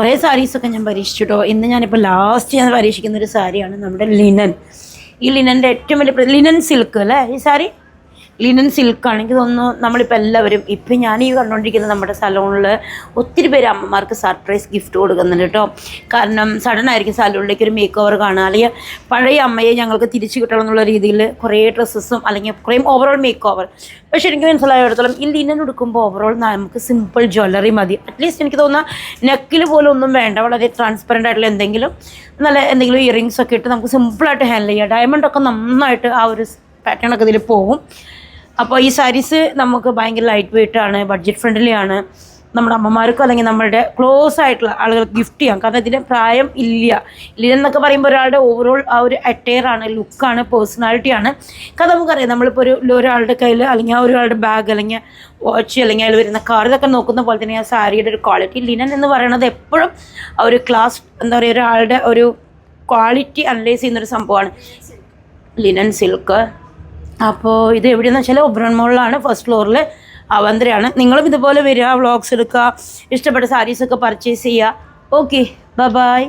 കുറേ സാരീസൊക്കെ ഞാൻ പരീക്ഷിച്ചിട്ടോ. ഇന്ന് ഞാനിപ്പോൾ ലാസ്റ്റ് ഞാൻ പരീക്ഷിക്കുന്ന ഒരു സാരിയാണ് നമ്മുടെ ലിനൻ ഈ ലിനന്റെ ഏറ്റവും വലിയ ലിനൻ സിൽക്ക് അല്ലേ? ഈ സാരി ലിനൻ സിൽക്കാണ് ആണെങ്കിൽ തോന്നുന്നു നമ്മളിപ്പോൾ എല്ലാവരും ഇപ്പം ഞാൻ ഈ കണ്ടുകൊണ്ടിരിക്കുന്ന നമ്മുടെ സലോണിൽ ഒത്തിരി പേര് അമ്മമാർക്ക് സർപ്രൈസ് ഗിഫ്റ്റ് കൊടുക്കുന്നുണ്ട് കേട്ടോ. കാരണം സഡൻ ആയിരിക്കും സലോണിലേക്ക് ഒരു മേക്ക് ഓവർ കാണുക. അല്ലെങ്കിൽ പഴയ അമ്മയെ ഞങ്ങൾക്ക് തിരിച്ചു കിട്ടണം എന്നുള്ള രീതിയിൽ കുറേ ഡ്രസ്സസും അല്ലെങ്കിൽ കുറേ ഓവറോൾ മേക്ക് ഓവർ പക്ഷെ എനിക്ക് മനസ്സിലായിടത്തോളം ഈ ലിനൻ എടുക്കുമ്പോൾ ഓവറോൾ നമുക്ക് സിമ്പിൾ ജ്വല്ലറി മതി. അറ്റ്ലീസ്റ്റ് എനിക്ക് തോന്നുന്ന നെക്കിൽ പോലും ഒന്നും വേണ്ട. വളരെ ട്രാൻസ്പെറന്റ് ആയിട്ടുള്ള എന്തെങ്കിലും നല്ല എന്തെങ്കിലും ഇയറിങ്സ് ഒക്കെ ഇട്ട് നമുക്ക് സിമ്പിളായിട്ട് ഹാൻഡിൽ ചെയ്യാം. ഡയമണ്ട് ഒക്കെ നന്നായിട്ട് ആ ഒരു പാറ്റേൺ ഒക്കെ ഇതിൽ പോകും അപ്പോൾ ഈ സാരീസ് നമുക്ക് ഭയങ്കര ലൈറ്റ് വെയിറ്റ് ആണ് ബഡ്ജറ്റ് ഫ്രണ്ട്ലി ആണ്. നമ്മുടെ അമ്മമാർക്കോ അല്ലെങ്കിൽ നമ്മുടെ ക്ലോസ് ആയിട്ടുള്ള ആളുകൾക്ക് ഗിഫ്റ്റ് ചെയ്യാം. കാരണം ഇതിന്റെ പ്രായം ഇല്ല. ഇല്ല എന്നൊക്കെ പറയുമ്പോൾ ഒരാളുടെ ഓവറോൾ ആ ഒരു അറ്റയർ ആണ് ലുക്കാണ് പേഴ്സണാലിറ്റി ആണ്. കാരണം നമുക്കറിയാം നമ്മളിപ്പോൾ ഒരു ഒരാളുടെ കയ്യിൽ അല്ലെങ്കിൽ ആ ഒരാളുടെ ബാഗ് അല്ലെങ്കിൽ വാച്ച് അല്ലെങ്കിൽ അതിൽ വരുന്ന കാർ ഇതൊക്കെ നോക്കുന്ന പോലെ തന്നെ ആ സാരിയുടെ ഒരു ക്വാളിറ്റി ലിനൻ എന്ന് പറയുന്നത് എപ്പോഴും ഒരു ക്ലാസ് എന്താ പറയുക ഒരാളുടെ ഒരു ക്വാളിറ്റി അനലൈസ് ചെയ്യുന്നൊരു സംഭവമാണ്. ലിനൻ സിൽക്ക് അപ്പോൾ ഇത് എവിടെയെന്ന് വെച്ചാൽ ഒബ്രൺ മോളിലാണ് ഫസ്റ്റ് ഫ്ലോറിൽ അവന്തരയാണ്. നിങ്ങളും ഇതുപോലെ വരിക വ്ളോഗ്സ് എടുക്കുക ഇഷ്ടപ്പെട്ട സാരീസൊക്കെ പർച്ചേസ് ചെയ്യുക. Okay bye